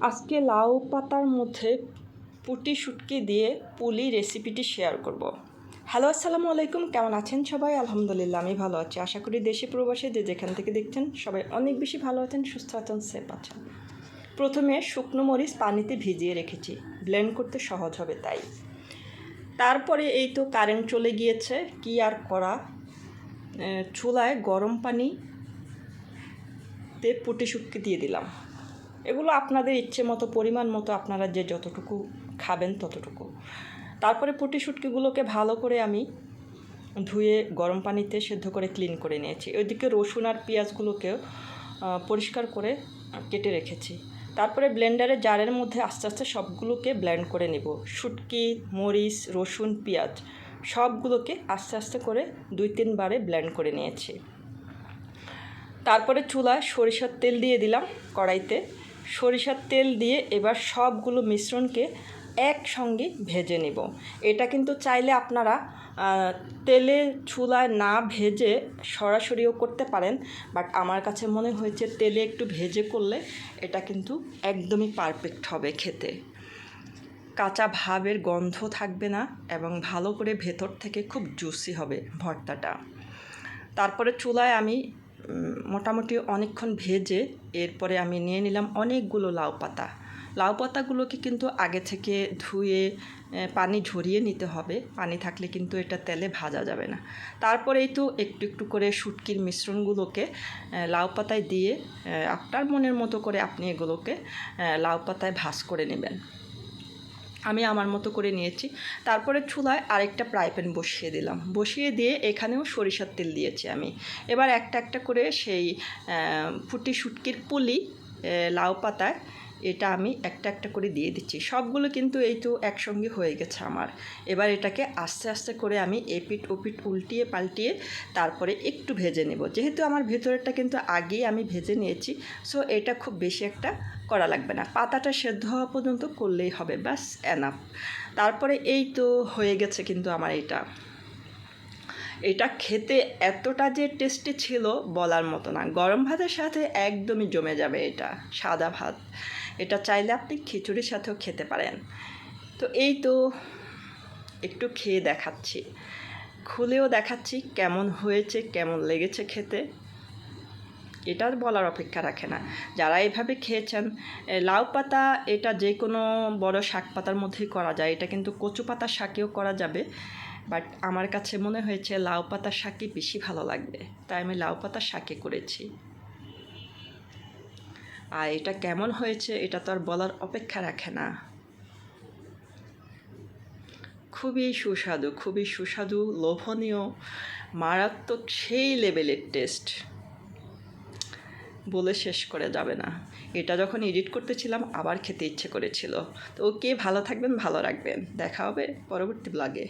আজকে লাউ পাতার মধ্যে পুটি শুটকি দিয়ে পুলি রেসিপিটি শেয়ার করব। হ্যালো, আসসালামু আলাইকুম। কেমন আছেন সবাই? আলহামদুলিল্লাহ, আমি ভালো আছি। আশা করি দেশি প্রবাসী যে যেখান থেকে দেখছেন, সবাই অনেক বেশি ভালো আছেন, সুস্থ আছেন, সেফ আছেন। প্রথমে শুকনো মরিচ পানিতে ভিজিয়ে রেখেছি। ব্লেন্ড করতে সহজ হবে তাই। তারপরে এই তো কারেন্ট চলে গিয়েছে। কি আর করা? চুলায় গরম পানি তে পুটি শুটকি দিয়ে দিলাম। এগুলো আপনাদের ইচ্ছে মতো, পরিমাণ মতো আপনারা যে যতটুকু খাবেন ততটুকু। তারপরে পুটি শুটকিগুলোকে ভালো করে আমি ধুয়ে গরম পানিতে সেদ্ধ করে ক্লিন করে নিয়েছি। ওইদিকে রসুন আর পেঁয়াজগুলোকেও পরিষ্কার করে কেটে রেখেছি। তারপরে ব্লেন্ডারে জারের মধ্যে আস্তে আস্তে সবগুলোকে ব্লেন্ড করে নেব। শুটকি, মরিচ, রসুন, পেঁয়াজ, সবগুলোকে আস্তে আস্তে করে দুই তিনবারে ব্লেন্ড করে নিয়েছি। তারপরে চুলায় সরিষার তেল দিয়ে দিলাম কড়াইতে। সরিষার তেল দিয়ে এবার সবগুলো মিশ্রণকে একসঙ্গে ভেজে নেব। এটা কিন্তু চাইলে আপনারা তেলে চুলায় না ভেজে সরাসরিও করতে পারেন, বাট আমার কাছে মনে হয়েছে তেলে একটু ভেজে করলে এটা কিন্তু একদমই পারফেক্ট হবে খেতে। কাঁচা ভাবের গন্ধ থাকবে না এবং ভালো করে ভেতর থেকে খুব জুসি হবে ভর্তাটা। তারপরে চুলায় আমি মোটামুটি অনেকক্ষণ ভেজে এরপরে আমি নিয়ে নিলাম অনেকগুলো লাউ পাতা। লাউ পাতাগুলোকে কিন্তু আগে থেকে ধুয়ে পানি ঝরিয়ে নিতে হবে। পানি থাকলে কিন্তু এটা তেলে ভাজা যাবে না। তারপরে এই তো একটু একটু করে শুটকির মিশ্রণগুলোকে লাউ পাতায় দিয়ে আপনার মনের মতো করে আপনি এগুলোকে লাউ পাতায় ভাজ করে নেবেন। আমি আমার মতো করে নিয়েছি। তারপরে চুলায় আরেকটা ফ্রাই প্যান বসিয়ে দিলাম। বসিয়ে দিয়ে এখানেও সরিষার তেল দিয়েছি আমি। এবার একটা একটা করে সেই ফুটি শুটকির পুলি লাউ পাতায় এটা আমি একটা একটা করে দিয়ে দিচ্ছি। সবগুলো কিন্তু এই তো একসঙ্গে হয়ে গেছে আমার। এবার এটাকে আস্তে আস্তে করে আমি এপিট ওপিট উল্টিয়ে পাল্টিয়ে তারপরে একটু ভেজে নেব। যেহেতু আমার ভেতরেরটা কিন্তু আগেই আমি ভেজে নিয়েছি সো এটা খুব বেশি একটা করা লাগবে না। পাতাটা সেদ্ধ হওয়া পর্যন্ত করলেই হবে, ব্যাস এনাফ তারপরে এই তো হয়ে গেছে কিন্তু আমার এটা। এটা খেতে এতটা যে টেস্টি ছিল বলার মতো না। গরম ভাতের সাথে একদমই জমে যাবে এটা, সাদা ভাত। এটা চাইলে আপনি খিচুড়ির সাথেও খেতে পারেন। তো এই তো একটু খেয়ে দেখাচ্ছি। খুলেও দেখাচ্ছি কেমন হয়েছে, কেমন লেগেছে খেতে। এটা বলার অপেক্ষা রাখে না। যারা এভাবে খেয়েছেন লাউ পাতা এটা যে কোনো বড় শাক পাতার মধ্যেই করা যায়। এটা কিন্তু কচু পাতার শাকেও করা যাবে। বাট আমার কাছে মনে হয়েছে লাউ পাতার শাকই বেশি ভালো লাগবে। তাই আমি লাউ পাতার শাকে করেছি। আর এটা কেমন হয়েছে এটা তো আর বলার অপেক্ষা রাখে না। খুবই সুস্বাদু খুবই সুস্বাদু, লোভনীয়, মারাত্মক সেই লেভেলের টেস্ট। বলে শেষ করে যাবে না। এটা যখন এডিট করতেছিলাম, আবার খেতে ইচ্ছে করেছিল। তো ওকে ভালো থাকবেন, ভালো রাখবেন। দেখা হবে পরবর্তী ব্লগে